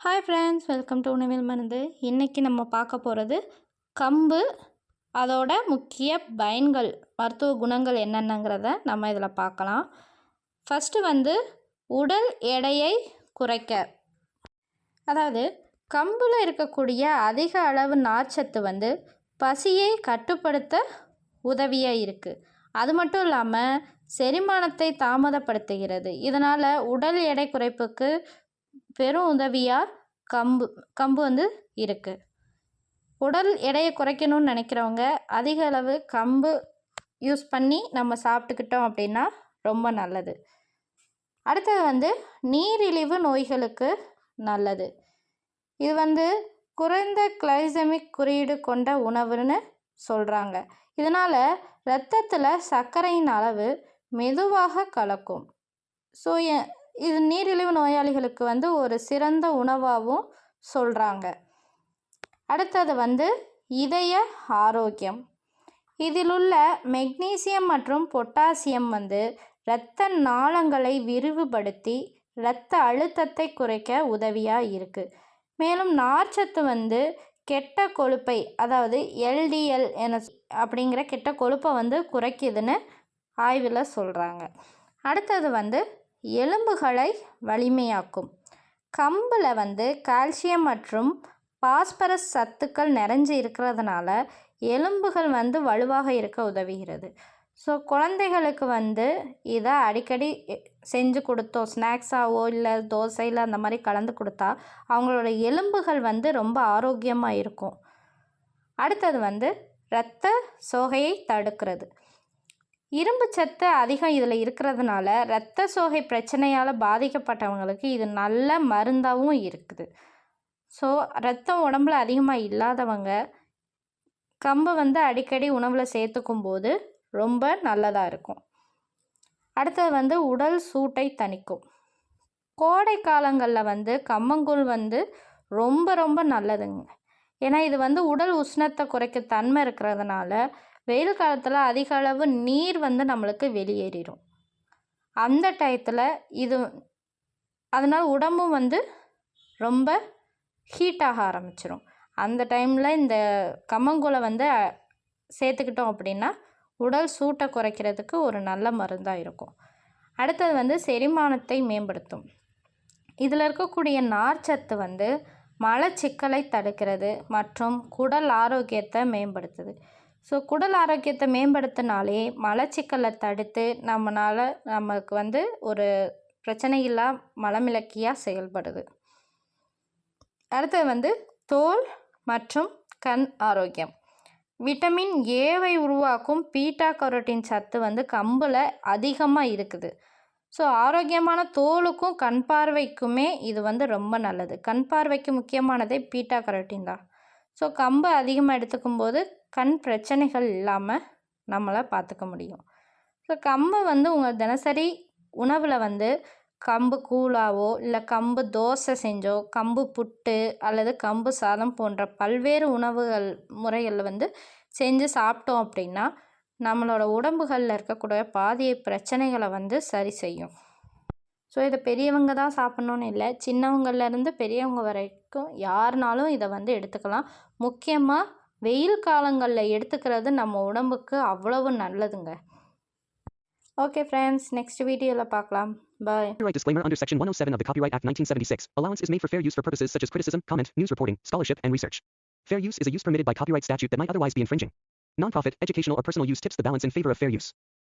Hi friends welcome to உணவில் மருந்து இன்றைக்கி நம்ம பார்க்க போகிறது கம்பு அதோட முக்கிய பயன்கள் மருத்துவ குணங்கள் என்னென்னங்கிறத நம்ம இதில் பார்க்கலாம். ஃபஸ்ட்டு வந்து உடல் எடையை குறைக்க. அதாவது கம்பில் இருக்கக்கூடிய அதிக அளவு நார்ச்சத்து வந்து பசியை கட்டுப்படுத்த உதவியாக இருக்குது அது மட்டும் இல்லாமல் செரிமானத்தை தாமதப்படுத்துகிறது. இதனால் உடல் எடை குறைப்புக்கு பெரும் உதவியாக கம்பு கம்பு வந்து இருக்குது உடல் எடையை குறைக்கணும்னு நினைக்கிறவங்க அதிக அளவு கம்பு யூஸ் பண்ணி நம்ம சாப்பிட்டுக்கிட்டோம் அப்படின்னா ரொம்ப நல்லது. அடுத்தது வந்து நீரிழிவு நோய்களுக்கு நல்லது. இது வந்து குறைந்த கிளைசமிக் குறியீடு கொண்ட உணவுன்னு சொல்கிறாங்க இதனால் இரத்தத்தில் சர்க்கரையின் அளவு மெதுவாக கலக்கும். ஸோ இது நீரிழிவு நோயாளிகளுக்கு வந்து ஒரு சிறந்த உணவாகவும் சொல்கிறாங்க அடுத்தது வந்து இதய ஆரோக்கியம். இதிலுள்ள மெக்னீசியம் மற்றும் பொட்டாசியம் வந்து இரத்த நாளங்களை விரிவுபடுத்தி இரத்த அழுத்தத்தை குறைக்க உதவியாக இருக்குது மேலும் நார்ச்சத்து வந்து கெட்ட கொழுப்பை அதாவது எல்டிஎல் என அப்படிங்கிற கெட்ட கொழுப்பை வந்து குறைக்குதுன்னு ஆய்வில் சொல்கிறாங்க அடுத்தது வந்து எலும்புகளை வலிமையாக்கும். கம்பில் வந்து கால்சியம் மற்றும் பாஸ்பரஸ் சத்துக்கள் நிறைஞ்சு இருக்கிறதுனால எலும்புகள் வந்து வலுவாக இருக்க உதவுகிறது. ஸோ குழந்தைகளுக்கு வந்து இதை அடிக்கடி செஞ்சு கொடுத்தோம் ஸ்நாக்ஸாவோ இல்லை தோசையில் அந்த மாதிரி கலந்து கொடுத்தா அவங்களோட எலும்புகள் வந்து ரொம்ப ஆரோக்கியமாக இருக்கும். அடுத்தது வந்து இரத்த சோகையை தடுக்கிறது. இரும்பு சத்து அதிகம் இதில் இருக்கிறதுனால இரத்த சோகை பிரச்சனையால் பாதிக்கப்பட்டவங்களுக்கு இது நல்ல மருந்தாகவும் இருக்குது. ஸோ ரத்தம் உடம்புல அதிகமாக இல்லாதவங்க கம்பை வந்து அடிக்கடி உணவில் சேர்த்துக்கும் போது ரொம்ப நல்லதாக இருக்கும். அடுத்தது வந்து உடல் சூட்டை தணிக்கும். கோடை காலங்களில் வந்து கம்மங்கூழ் வந்து ரொம்ப ரொம்ப நல்லதுங்க. ஏன்னா இது வந்து உடல் உஷ்ணத்தை குறைக்க தன்மை இருக்கிறதுனால வெயில் காலத்தில் அதிக அளவு நீர் வந்து நம்மளுக்கு வெளியேறிடும் அந்த டயத்தில் இது அதனால் உடம்பும் வந்து ரொம்ப ஹீட்டாக ஆரம்பிச்சிடும் அந்த டைமில் இந்த கம்மங்கூழை வந்து சேர்த்துக்கிட்டோம் அப்படின்னா உடல் சூட்டை குறைக்கிறதுக்கு ஒரு நல்ல மருந்தாக இருக்கும். அடுத்தது வந்து செரிமானத்தை மேம்படுத்தும். இதில் இருக்கக்கூடிய நார்ச்சத்து வந்து மலச்சிக்கலை தடுக்கிறது மற்றும் குடல் ஆரோக்கியத்தை மேம்படுத்துது. ஸோ குடல் ஆரோக்கியத்தை மேம்படுத்தினாலே மலச்சிக்கலை தடுத்து நம்மளால் நமக்கு வந்து ஒரு பிரச்சனை இல்லா மலமிளக்கியாக செயல்படுது. அடுத்தது வந்து தோல் மற்றும் கண் ஆரோக்கியம். விட்டமின் ஏவை உருவாக்கும் பீட்டா கரோட்டின் சத்து வந்து கம்பில் அதிகமாக இருக்குது. ஸோ ஆரோக்கியமான தோலுக்கும் கண் பார்வைக்குமே இது வந்து ரொம்ப நல்லது. கண் பார்வைக்கு முக்கியமானதே பீட்டா கரோட்டின் தான். ஸோ கம்பு அதிகமாக எடுத்துக்கும் போது கண் பிரச்சனைகள் இல்லாமல் நம்மளை பார்த்துக்க முடியும். ஸோ கம்பை வந்து உங்கள் தினசரி உணவில் வந்து கம்பு கூழாவோ இல்லை கம்பு தோசை செஞ்சோ கம்பு புட்டு அல்லது கம்பு சாதம் போன்ற பல்வேறு உணவுகள் முறைகளில் வந்து செஞ்சு சாப்பிட்டோம் அப்படின்னா நம்மளோட உடம்புகளில் இருக்கக்கூடிய பாதிய பிரச்சனைகளை வந்து சரி செய்யும். ஸோ இதை பெரியவங்க தான் சாப்பிட்ணுன்னு இல்லை சின்னவங்கள்லேருந்து பெரியவங்க வரை வரைக்கும் யாருனாலும் இதை வந்து எடுத்துக்கலாம் முக்கியமாக வெயில் காலங்களில் எடுத்துக்கிறது நம்ம உடம்புக்கு அவ்வளவு நல்லதுங்க ஓகே ஃப்ரெண்ட்ஸ் நெக்ஸ்ட் வீடியோவில் பார்க்கலாம் பாய் Copyright disclaimer under Section 107 of the Copyright Act 1976. Allowance is made for fair use for purposes such as criticism, comment, news reporting, scholarship, and research. Fair use is a use permitted by copyright statute that might otherwise be infringing. Nonprofit, educational, or personal use tips the balance in favor of fair use.